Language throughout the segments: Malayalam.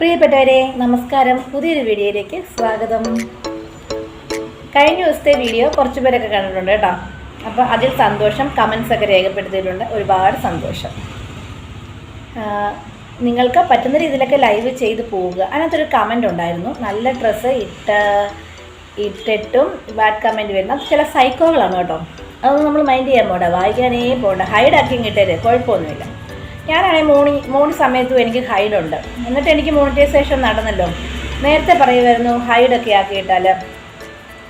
പ്രിയപ്പെട്ടവരെ നമസ്കാരം. പുതിയൊരു വീഡിയോയിലേക്ക് സ്വാഗതം. കഴിഞ്ഞ ദിവസത്തെ വീഡിയോ കുറച്ച് പേരൊക്കെ കണ്ടിട്ടുണ്ട് കേട്ടോ. അപ്പോൾ അതിൽ സന്തോഷം കമൻസ് ഒക്കെ രേഖപ്പെടുത്തിയിട്ടുണ്ട്. ഒരുപാട് സന്തോഷം. നിങ്ങൾക്ക് പറ്റുന്ന രീതിയിലൊക്കെ ലൈവ് ചെയ്ത് പോവുക. അതിനകത്തൊരു കമന്റ് ഉണ്ടായിരുന്നു. നല്ല ഡ്രസ്സ് ഇട്ട് ഇട്ടിട്ടും ബാഡ് കമന്റ് വരുന്ന ചില സൈക്കോകളാണ് കേട്ടോ. അതൊന്നും നമ്മൾ മൈൻഡ് ചെയ്യാൻ പോണ്ട. വായിക്കാനേ പോകണ്ട ഹൈഡാക്കിയും കിട്ടരുത് കുഴപ്പമൊന്നുമില്ല. ഞാനാണെങ്കിൽ മോണി മോണി സമയത്തും എനിക്ക് ഹൈഡുണ്ട്. എന്നിട്ട് എനിക്ക് മോണിറ്റൈസേഷൻ നടന്നല്ലോ. നേരത്തെ പറയുമായിരുന്നു ഹൈഡൊക്കെ ആക്കിയിട്ടാൽ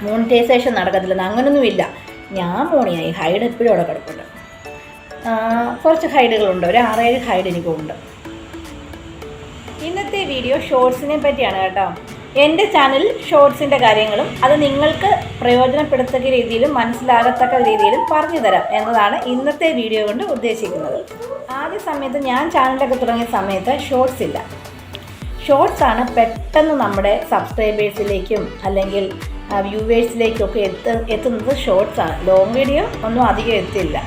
മോണിറ്റൈസേഷൻ നടക്കത്തില്ലെന്ന്. അങ്ങനൊന്നുമില്ല. ഞാൻ മോണിയായി. ഹൈഡ് എപ്പോഴും അവിടെ ആ, കുറച്ച് ഹൈഡുകളുണ്ട്. ഒരു ആറേഴ് ഹൈഡ് എനിക്കുണ്ട്. ഇന്നത്തെ വീഡിയോ ഷോർട്സിനെ പറ്റിയാണ് കേട്ടോ. എന്റെ ചാനലിൽ ഷോർട്സിന്റെ കാര്യങ്ങളും അത് നിങ്ങൾക്ക് പ്രയോജനപ്പെടുത്തക്ക രീതിയിലും മനസ്സിലാകത്തക്ക രീതിയിലും പറഞ്ഞു തരാം എന്നതാണ് ഇന്നത്തെ വീഡിയോ കൊണ്ട് ഉദ്ദേശിക്കുന്നത്. ആദ്യ സമയത്ത് ഞാൻ ചാനലൊക്കെ തുടങ്ങിയ സമയത്ത് ഷോർട്സ് ഇല്ല. ഷോർട്സ് ആണ് പെട്ടെന്ന് നമ്മുടെ സബ്സ്ക്രൈബേഴ്സിലേക്കും അല്ലെങ്കിൽ വ്യൂവേഴ്സിലേക്കൊക്കെ എത്ത എത്തുന്നത് ഷോർട്സ് ആണ്. ലോങ് വീഡിയോ ഒന്നും അധികം എത്തില്ല.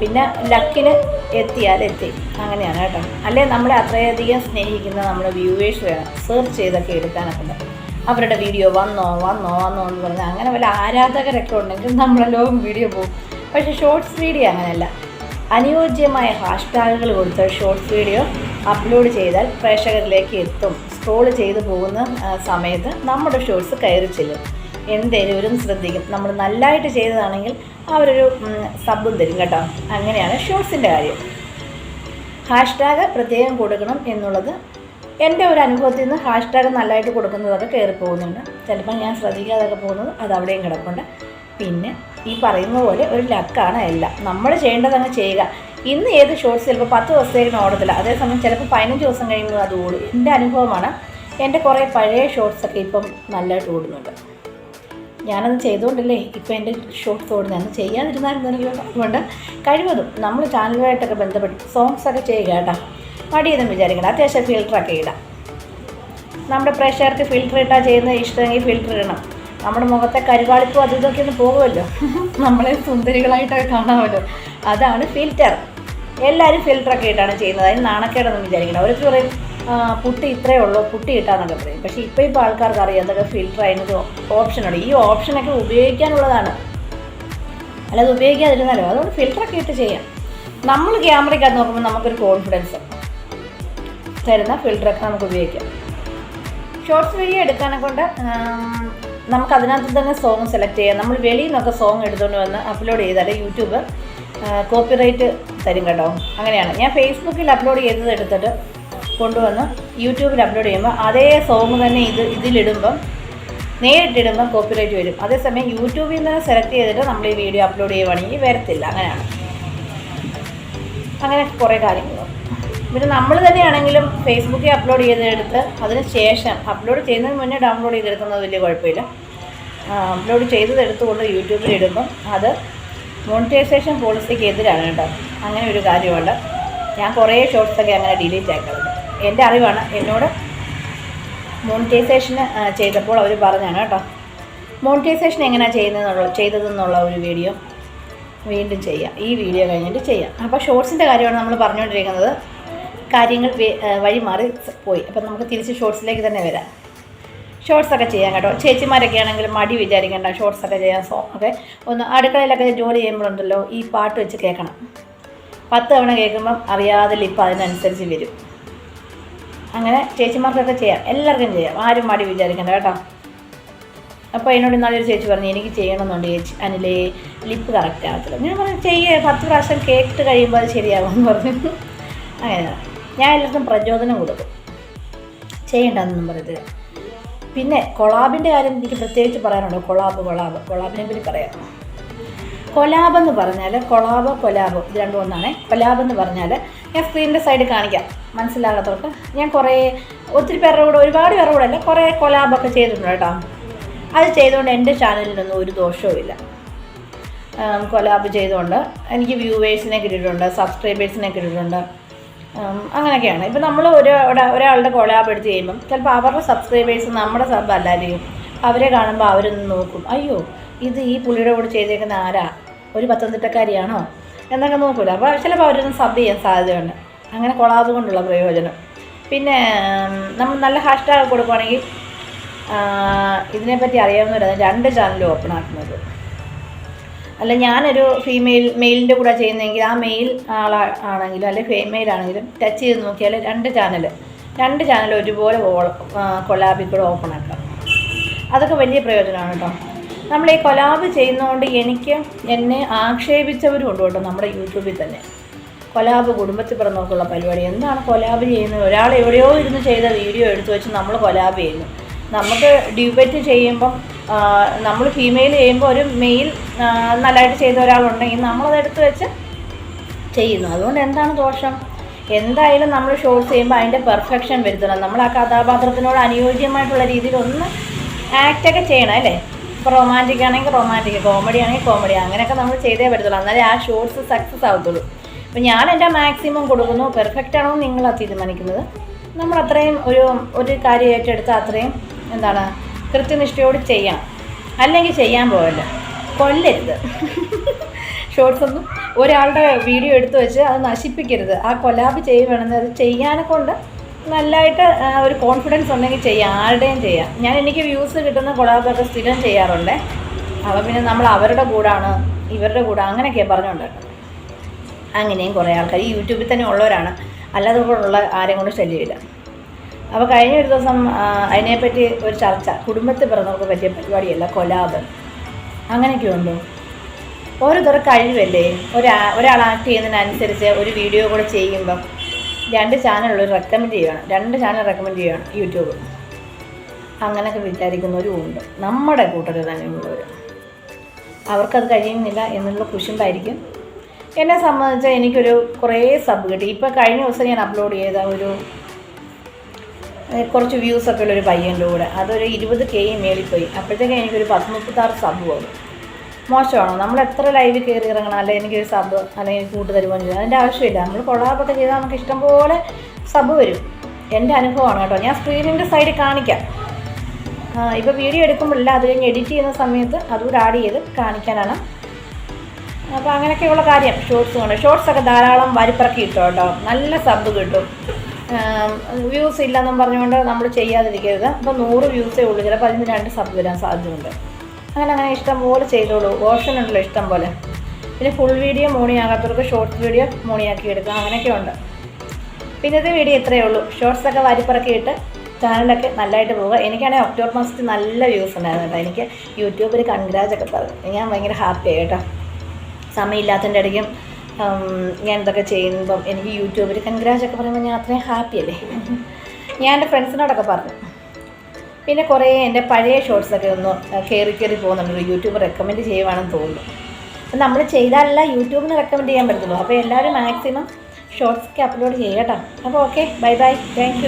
പിന്നെ ലക്കിന് എത്തിയാൽ എത്തി. അങ്ങനെയാണ് കേട്ടോ. അല്ലെ? നമ്മളെ അത്രയധികം സ്നേഹിക്കുന്ന നമ്മുടെ വ്യൂവേഴ്സ് വേണം. സെർച്ച് ചെയ്തൊക്കെ എടുക്കാനൊക്കെ അവരുടെ വീഡിയോ വന്നോ വന്നോ വന്നോ എന്ന് പറഞ്ഞാൽ അങ്ങനെ വല്ല ആരാധകരൊക്കെ ഉണ്ടെങ്കിൽ നമ്മുടെ ലോകം വീഡിയോ പോകും. പക്ഷേ ഷോർട്സ് വീഡിയോ അങ്ങനെയല്ല. അനുയോജ്യമായ ഹാഷ്ടാഗുകൾ കൊടുത്ത ഷോർട്സ് വീഡിയോ അപ്ലോഡ് ചെയ്താൽ പ്രേക്ഷകരിലേക്ക് എത്തും. സ്ക്രോൾ ചെയ്തു പോകുന്ന സമയത്ത് നമ്മുടെ ഷോർട്സ് കയറി ചെല്ലും. എന്തേലും ശ്രദ്ധിക്കും. നമ്മൾ നല്ലതായിട്ട് ചെയ്തതാണെങ്കിൽ അവരൊരു സബും തരും കേട്ടോ. അങ്ങനെയാണ് ഷോർട്സിന്റെ കാര്യം. ഹാഷ്ടാഗ് പ്രത്യേകം കൊടുക്കണം എന്നുള്ളത് എന്റെ ഒരു അനുഭവത്തിൽ നിന്ന് ഹാഷ്ടാഗ് നല്ലതായിട്ട് കൊടുക്കുന്നതൊക്കെ കയറി പോകുന്നുണ്ട് ചിലപ്പോൾ ഞാൻ ശ്രദ്ധിക്കാതൊക്കെ പോകുന്നത് അത് അവിടെയും കിടപ്പുണ്ട്. പിന്നെ ഈ പറയുന്ന പോലെ ഒരു ലക്കാണ് എല്ലാം. നമ്മൾ ചെയ്യേണ്ടത് അങ്ങ് ചെയ്യുക. ഇന്ന് ഏത് ഷോർട്സ് ചിലപ്പോൾ പത്ത് ദിവസത്തേക്കിന് ഓടത്തില്ല അതേസമയം ചിലപ്പോൾ പതിനഞ്ച് ദിവസം കഴിയുമ്പോൾ അത് ഓടും. എന്റെ അനുഭവമാണ് എന്റെ കുറേ പഴയ ഷോർട്സൊക്കെ ഇപ്പം നല്ലതായിട്ട് ഓടുന്നുണ്ട്. ഞാനത് ചെയ്തുകൊണ്ടല്ലേ? ഇപ്പോൾ എന്റെ ഷോർട്ട് ഓടുന്നത് അന്ന് ചെയ്യാതിരുന്നായിരുന്നല്ലോ അതുകൊണ്ട് കഴിവതും നമ്മൾ ചാനലുമായിട്ടൊക്കെ ബന്ധപ്പെട്ട് സോങ്സ് ഒക്കെ ചെയ്യുക കേട്ടോ. മടിയൊന്നും വിചാരിക്കണം അത്യാവശ്യം ഫിൽറ്ററൊക്കെ ഇടാം. നമ്മുടെ പ്രേക്ഷകർക്ക് ഫിൽറ്റർ ഇട്ടാൽ ചെയ്യുന്നത് ഇഷ്ടമെങ്കിൽ ഫിൽറ്റർ ഇടണം. നമ്മുടെ മുഖത്തെ കരുവാളിപ്പും അതും ഇതൊക്കെ ഒന്ന് പോകുമല്ലോ. നമ്മളെ സുന്ദരികളായിട്ടൊക്കെ കാണാമല്ലോ. അതാണ് ഫിൽറ്റർ എല്ലാവരും ഫിൽറ്ററൊക്കെ ഇട്ടാണ് ചെയ്യുന്നത്. അതിന് നാണക്കേടൊന്നും വിചാരിക്കണം ഒരു പറയും "ആ, പുട്ടി ഇത്രയേ ഉള്ളൂ. പുട്ടി ഇട്ടാന്നൊക്കെ പറയും. പക്ഷേ ഇപ്പോൾ ഇപ്പോൾ ആൾക്കാർക്ക് അറിയാം എന്തൊക്കെ ഫിൽറ്റർ അതിനൊരു ഓപ്ഷനുണ്ട് ഈ ഓപ്ഷനൊക്കെ ഉപയോഗിക്കാനുള്ളതാണ്. അല്ലാതെ ഉപയോഗിക്കാതിരുന്നാലോ? അതുകൊണ്ട് ഫിൽറ്ററൊക്കെ ഇട്ട് ചെയ്യാം. നമ്മൾ ക്യാമറയ്ക്കകത്ത് നോക്കുമ്പോൾ നമുക്കൊരു കോൺഫിഡൻസ് തരുന്ന ഫിൽറ്ററൊക്കെ നമുക്ക് ഉപയോഗിക്കാം. ഷോർട്സ് വീഡിയോ എടുക്കാനെ കൊണ്ട് നമുക്ക് അതിനകത്ത് തന്നെ സോങ് സെലക്ട് ചെയ്യാം. നമ്മൾ വെളിയിൽ നിന്നൊക്കെ സോങ് എടുത്തുകൊണ്ട് വന്ന് അപ്ലോഡ് ചെയ്താൽ യൂട്യൂബ് കോപ്പിറൈറ്റ് തരും കേട്ടോ. അങ്ങനെയാണ്. ഞാൻ ഫേസ്ബുക്കിൽ അപ്ലോഡ് ചെയ്തത് എടുത്തിട്ട് കൊണ്ടുവന്ന് യൂട്യൂബിൽ അപ്ലോഡ് ചെയ്യുമ്പോൾ അതേ സോങ് തന്നെ ഇത് ഇതിലിടുമ്പം നേരിട്ടിടുമ്പോൾ കോപ്പിറൈറ്റ് വരും. അതേസമയം യൂട്യൂബിൽ നിന്ന് സെലക്ട് ചെയ്തിട്ട് നമ്മൾ ഈ വീഡിയോ അപ്ലോഡ് ചെയ്യുവാണെങ്കിൽ വരത്തില്ല. അങ്ങനെയാണ്. അങ്ങനെ കുറേ കാര്യങ്ങൾ പിന്നെ നമ്മൾ തന്നെയാണെങ്കിലും ഫേസ്ബുക്കിൽ അപ്ലോഡ് ചെയ്തെടുത്ത് അതിന് ശേഷം അപ്ലോഡ് ചെയ്യുന്നതിന് മുന്നേ ഡൗൺലോഡ് ചെയ്തെടുക്കുന്നത് വലിയ കുഴപ്പമില്ല. അപ്ലോഡ് ചെയ്തതെടുത്തുകൊണ്ട് യൂട്യൂബിൽ ഇടുമ്പം അത് മോണിറ്റൈസേഷൻ പോളിസിക്ക് എതിരാണ് കേട്ടോ. അങ്ങനെ ഒരു കാര്യമുണ്ട് ഞാൻ കുറേ ഷോർട്സൊക്കെ അങ്ങനെ ഡിലീറ്റ് ആക്കാറുണ്ട്. എന്റെ അറിവാണ് എന്നോട് മോണിറ്റൈസേഷൻ ചെയ്തപ്പോൾ അവർ പറഞ്ഞാണ് കേട്ടോ. മോണിറ്റൈസേഷൻ എങ്ങനെയാണ് ചെയ്യുന്നതെന്നുള്ള ചെയ്തതെന്നുള്ള ഒരു വീഡിയോ വീണ്ടും ചെയ്യാം. ഈ വീഡിയോ കഴിഞ്ഞിട്ട് ചെയ്യാം. അപ്പോൾ ഷോർട്സിന്റെ കാര്യമാണ് നമ്മൾ പറഞ്ഞുകൊണ്ടിരിക്കുന്നത് കാര്യങ്ങൾ വഴി മാറി പോയി. അപ്പം നമുക്ക് തിരിച്ച് ഷോർട്സിലേക്ക് തന്നെ വരാം. ഷോർട്സൊക്കെ ചെയ്യാം കേട്ടോ. ചേച്ചിമാരൊക്കെ ആണെങ്കിൽ മടി വിചാരിക്കേണ്ട. ഷോർട്സൊക്കെ ചെയ്യാം. സോ ഒക്കെ ഒന്ന് അടുക്കളയിലൊക്കെ ജോലി ചെയ്യുമ്പോഴുണ്ടല്ലോ ഈ പാട്ട് വെച്ച് കേൾക്കണം. പത്ത് തവണ കേൾക്കുമ്പം അറിയാതെ ലിപ്പ് അതിനനുസരിച്ച് വരും. അങ്ങനെ ചേച്ചിമാർക്കൊക്കെ ചെയ്യാം. എല്ലാവർക്കും ചെയ്യാം. ആരും മടി വിചാരിക്കേണ്ട കേട്ടോ. അപ്പോൾ എന്നോട് ഇന്നാളൊരു ചേച്ചി പറഞ്ഞു എനിക്ക് ചെയ്യണമെന്നുണ്ട് ചേച്ചി. അനിലേ ലിപ്പ് കറക്റ്റ് ആകത്തില്ല ഞാൻ പറഞ്ഞു ചെയ്യേ പത്ത് പ്രാവശ്യം കേട്ട് കഴിയുമ്പോൾ അത് ശരിയാകുമെന്ന് പറഞ്ഞു. അങ്ങനെ. ഞാൻ എല്ലാവർക്കും പ്രചോദനം കൊടുക്കും. ചെയ്യണ്ടെന്നൊന്നും പറയത്തില്ല പിന്നെ കൊളാബിന്റെ കാര്യം എനിക്ക് പ്രത്യേകിച്ച് പറയാനുണ്ട്. Collab collab. കൊളാബിനെ പറ്റി പറയാം. കൊലാബ് എന്ന് പറഞ്ഞാൽ കൊളാബ് കൊലാബ് ഇത് രണ്ടും ഒന്നാണ്. കൊലാബ് എന്ന് പറഞ്ഞാൽ ഞാൻ സ്ക്രീനിന്റെ സൈഡ് കാണിക്കാം. മനസ്സിലാകാത്തവർക്ക് ഞാൻ കുറേ ഒത്തിരി പേരുടെ കൂടെ ഒരുപാട് പേരുടെ കൂടെ അല്ല കുറേ കൊലാബൊക്കെ ചെയ്തിട്ടുണ്ട് കേട്ടോ. അത് ചെയ്തുകൊണ്ട് എന്റെ ചാനലിനൊന്നും ഒരു ദോഷവുമില്ല കൊലാബ് ചെയ്തുകൊണ്ട് എനിക്ക് വ്യൂവേഴ്സിനെ കിട്ടിയിട്ടുണ്ട് സബ്സ്ക്രൈബേഴ്സിനെ കിട്ടിയിട്ടുണ്ട്. അങ്ങനെയൊക്കെയാണ്. ഇപ്പം നമ്മൾ ഒരു ഒരാ- ഒരാളുടെ കൊലാബ് എടുത്ത് ചെയ്യുമ്പം ചിലപ്പോൾ അവരുടെ സബ്സ്ക്രൈബേഴ്സ് നമ്മുടെ സബ് അല്ലായിരിക്കും അവരെ കാണുമ്പോൾ അവരൊന്ന് നോക്കും. അയ്യോ ഇത് ഈ പുള്ളിയുടെ കൂടെ ചെയ്തേക്കുന്ന ആരാ? ഒരു പത്തനംതിട്ടക്കാരിയാണോ? എന്നൊക്കെ നോക്കൂല. അപ്പോൾ ചിലപ്പോൾ അവരൊന്ന് സബ് ചെയ്യാൻ സാധ്യതയുണ്ട്. അങ്ങനെ കൊളാബ് കൊണ്ടുള്ള പ്രയോജനം. പിന്നെ നമ്മൾ നല്ല ഹാഷ്ടാഗ് കൊടുക്കുവാണെങ്കിൽ ആ, ഇതിനെപ്പറ്റി അറിയാവുന്നവരാണ് രണ്ട് ചാനൽ ഓപ്പൺ ആക്കുന്നത്. അല്ല ഞാനൊരു ഫീമെയിൽ മെയിലിന്റെ കൂടെ ചെയ്യുന്നതെങ്കിൽ ആ മെയിൽ ആളാ ആണെങ്കിലും അല്ലെങ്കിൽ ഫീമെയിൽ ആണെങ്കിലും ടച്ച് ചെയ്ത് നോക്കിയാൽ രണ്ട് ചാനൽ രണ്ട് ചാനൽ ഒരുപോലെ കൊലാബിൽ കൂടെ ഓപ്പൺ ആക്കാം. അതൊക്കെ വലിയ പ്രയോജനമാണ് കേട്ടോ. നമ്മൾ ഈ കൊലാബ് ചെയ്യുന്നതുകൊണ്ട് എനിക്ക് എന്നെ ആക്ഷേപിച്ചവരും ഉണ്ട് കേട്ടോ നമ്മുടെ യൂട്യൂബിൽ തന്നെ. കൊലാബ് കുടുംബത്തിൽ പിറന്നവർക്കുള്ള പരിപാടി. എന്താണ് കൊലാബ് ചെയ്യുന്നത്? ഒരാൾ എവിടെയോ ഇരുന്ന് ചെയ്ത വീഡിയോ എടുത്തു വെച്ച് നമ്മൾ കൊലാബ് ചെയ്യുന്നു. നമുക്ക് ഡ്യൂബറ്റ് ചെയ്യുമ്പം നമ്മൾ ഫീമെയിൽ ചെയ്യുമ്പോൾ ഒരു മെയിൽ നല്ലതായിട്ട് ചെയ്ത ഒരാളുണ്ടെങ്കിൽ നമ്മളത് എടുത്ത് വെച്ച് ചെയ്യുന്നു. അതുകൊണ്ട് എന്താണ് ദോഷം? എന്തായാലും നമ്മൾ ഷോർട്സ് ചെയ്യുമ്പോൾ അതിന്റെ പെർഫെക്ഷൻ വരുത്തണം. നമ്മൾ ആ കഥാപാത്രത്തിനോട് അനുയോജ്യമായിട്ടുള്ള രീതിയിൽ ഒന്ന് ആക്റ്റൊക്കെ ചെയ്യണം അല്ലേ? ഇപ്പോൾ റൊമാന്റിക് ആണെങ്കിൽ റൊമാന്റിക് കോമഡി ആണെങ്കിൽ കോമഡി അങ്ങനെയൊക്കെ നമ്മൾ ചെയ്തേ പറ്റത്തുള്ളൂ. എന്നാലേ ആ ഷോർട്സ് സക്സസ് ആവത്തുള്ളൂ. അപ്പോൾ ഞാൻ എന്റെ മാക്സിമം കൊടുക്കുന്നു. പെർഫെക്റ്റ് ആണോ നിങ്ങളാണ് തീരുമാനിക്കുന്നത്. നമ്മൾ അത്രയും ഒരു ഒരു കാര്യം ഏറ്റെടുത്ത് അത്രയും എന്താണ് കൃത്യനിഷ്ഠയോട് ചെയ്യണം. അല്ലെങ്കിൽ ചെയ്യാൻ പോകല്ല കൊല്ലരുത്. ഷോർട്സ് ഒന്നും ഒരാളുടെ വീഡിയോ എടുത്തു വെച്ച് അത് നശിപ്പിക്കരുത്. ആ കൊലാബ് ചെയ്യുകയാണെന്ന് അത് ചെയ്യാനെ കൊണ്ട് നല്ലതായിട്ട് ഒരു കോൺഫിഡൻസ് ഉണ്ടെങ്കിൽ ചെയ്യാം. ആരുടെയും ചെയ്യാം. ഞാൻ എനിക്ക് വ്യൂസ് കിട്ടുന്ന കൊലാബൊക്കെ സ്ഥിരം ചെയ്യാറുണ്ട്. അപ്പോൾ പിന്നെ നമ്മൾ അവരുടെ കൂടാണ് ഇവരുടെ കൂടെ അങ്ങനെയൊക്കെയാണ് പറഞ്ഞുകൊണ്ടിരുന്നത് അങ്ങനെയും കുറേ ആൾക്കാർ ഈ യൂട്യൂബിൽ തന്നെ ഉള്ളവരാണ്. അല്ലാതെ ഉള്ള ആരെയും കൊണ്ട് ശല്യമില്ല. അപ്പോൾ കഴിഞ്ഞ ഒരു ദിവസം അതിനെപ്പറ്റി ഒരു ചർച്ച കുടുംബത്തിൽ പിറന്നവർക്ക് പറ്റിയ പരിപാടിയല്ല കൊലാബ് അങ്ങനെയൊക്കെ ഉണ്ടോ? ഓരോരുത്തർ കഴിവല്ലേ? ഒരാ ഒരാൾ ആക്ട് ചെയ്യുന്നതിനനുസരിച്ച് ഒരു വീഡിയോ കൂടെ ചെയ്യുമ്പം രണ്ട് ചാനലുള്ള റെക്കമെൻഡ് ചെയ്യുകയാണ് രണ്ട് ചാനൽ റെക്കമെൻഡ് ചെയ്യുകയാണ് യൂട്യൂബ്. അങ്ങനെയൊക്കെ വിചാരിക്കുന്നവരും ഉണ്ട്. നമ്മുടെ കൂട്ടത്തിൽ തന്നെയുള്ളവർ അവർക്കത് കഴിയുന്നില്ല എന്നുള്ള കുശുമ്പായിരിക്കും. എന്നെ സംബന്ധിച്ച് എനിക്കൊരു കുറേ സബ് കിട്ടി. ഇപ്പോൾ കഴിഞ്ഞ ദിവസം ഞാൻ അപ്ലോഡ് ചെയ്ത ഒരു കുറച്ച് വ്യൂസ് ഒക്കെ ഉള്ളൊരു പയ്യന്റെ കൂടെ. അതൊരു ഇരുപത് കെ മേളിൽ പോയി. അപ്പോഴത്തേക്കും എനിക്കൊരു പത്ത് മുപ്പത്താറ് സബ് വന്നു. മോശമാണോ? നമ്മൾ എത്ര ലൈവ് കയറി ഇറങ്ങണം? അല്ലെങ്കിൽ എനിക്കൊരു സബ് അല്ലെങ്കിൽ കൂട്ട് തരുമോ ചെയ്യുക അതിന്റെ ആവശ്യമില്ല. നമ്മൾ കൊളാബൊക്കെ ചെയ്താൽ നമുക്ക് ഇഷ്ടംപോലെ സബ് വരും. എന്റെ അനുഭവമാണ് കേട്ടോ. ഞാൻ സ്ക്രീനിന്റെ സൈഡിൽ കാണിക്കാം. ഇപ്പോൾ വീഡിയോ എടുക്കുമ്പോഴില്ല അത് കഴിഞ്ഞ് എഡിറ്റ് ചെയ്യുന്ന സമയത്ത് അതുകൂടെ ആഡ് ചെയ്ത് കാണിക്കാനാണ് അപ്പോൾ അങ്ങനെയൊക്കെയുള്ള കാര്യം. ഷോർട്സ് കൊണ്ട്. ഷോർട്സ് ഒക്കെ ധാരാളം വരിപ്പിറക്കി കിട്ടും കേട്ടോ. നല്ല സബ് കിട്ടും. വ്യൂസ് ഇല്ലെന്നും പറഞ്ഞുകൊണ്ട് നമ്മൾ ചെയ്യാതിരിക്കരുത്. അപ്പോൾ നൂറ് വ്യൂസേ ഉള്ളൂ. ചിലപ്പോൾ അതിന് രണ്ട് സബ് വരാൻ സാധ്യതയുണ്ട്. അങ്ങനെ അങ്ങനെ ഇഷ്ടം പോലെ ചെയ്തോളൂ. ഓപ്ഷൻ ഉണ്ടല്ലോ ഇഷ്ടം പോലെ. പിന്നെ ഫുൾ വീഡിയോ മോണിയാകാത്തവർക്ക് ഷോർട്സ് വീഡിയോ മോണിയാക്കി എടുക്കാം. അങ്ങനെയൊക്കെ ഉണ്ട്. പിന്നെ പിന്നത്തെ വീഡിയോ ഇത്രയേ ഉള്ളൂ. ഷോർട്സ് ഒക്കെ വാരിപ്പിറക്കിയിട്ട് ചാനലൊക്കെ നല്ലതായിട്ട് പോവുക. എനിക്കാണെങ്കിൽ ഒക്ടോബർ മാസത്തിൽ നല്ല വ്യൂസ് ഉണ്ടായിരുന്നു കേട്ടോ. എനിക്ക് യൂട്യൂബിൽ കൺഗ്രാജ് ഒക്കെ പറഞ്ഞു. ഞാൻ ഭയങ്കര ഹാപ്പിയായി കേട്ടോ. സമയമില്ലാത്തതിന്റെ ഇടയ്ക്കും ഞാൻ ഇതൊക്കെ ചെയ്യുമ്പം എനിക്ക് യൂട്യൂബിൽ കൺഗ്രാജ് ഒക്കെ പറയുമ്പോൾ ഞാൻ അത്രയും ഹാപ്പിയല്ലേ ഞാൻ എന്റെ ഫ്രണ്ട്സിനോടൊക്കെ പറഞ്ഞു. പിന്നെ കുറേ എന്റെ പഴയ ഷോർട്സൊക്കെ ഒന്ന് കയറി കയറി പോകുന്നുണ്ട്. യൂട്യൂബ് റെക്കമെൻഡ് ചെയ്യുവാണെന്ന് തോന്നുന്നു. അപ്പം നമ്മൾ ചെയ്താലല്ല യൂട്യൂബിന് റെക്കമെൻഡ് ചെയ്യാൻ പറ്റത്തുള്ളൂ. അപ്പോൾ എല്ലാവരും മാക്സിമം ഷോർട്സൊക്കെ അപ്ലോഡ് ചെയ്യട്ടോ അപ്പോൾ ഓക്കെ ബൈ ബൈ താങ്ക്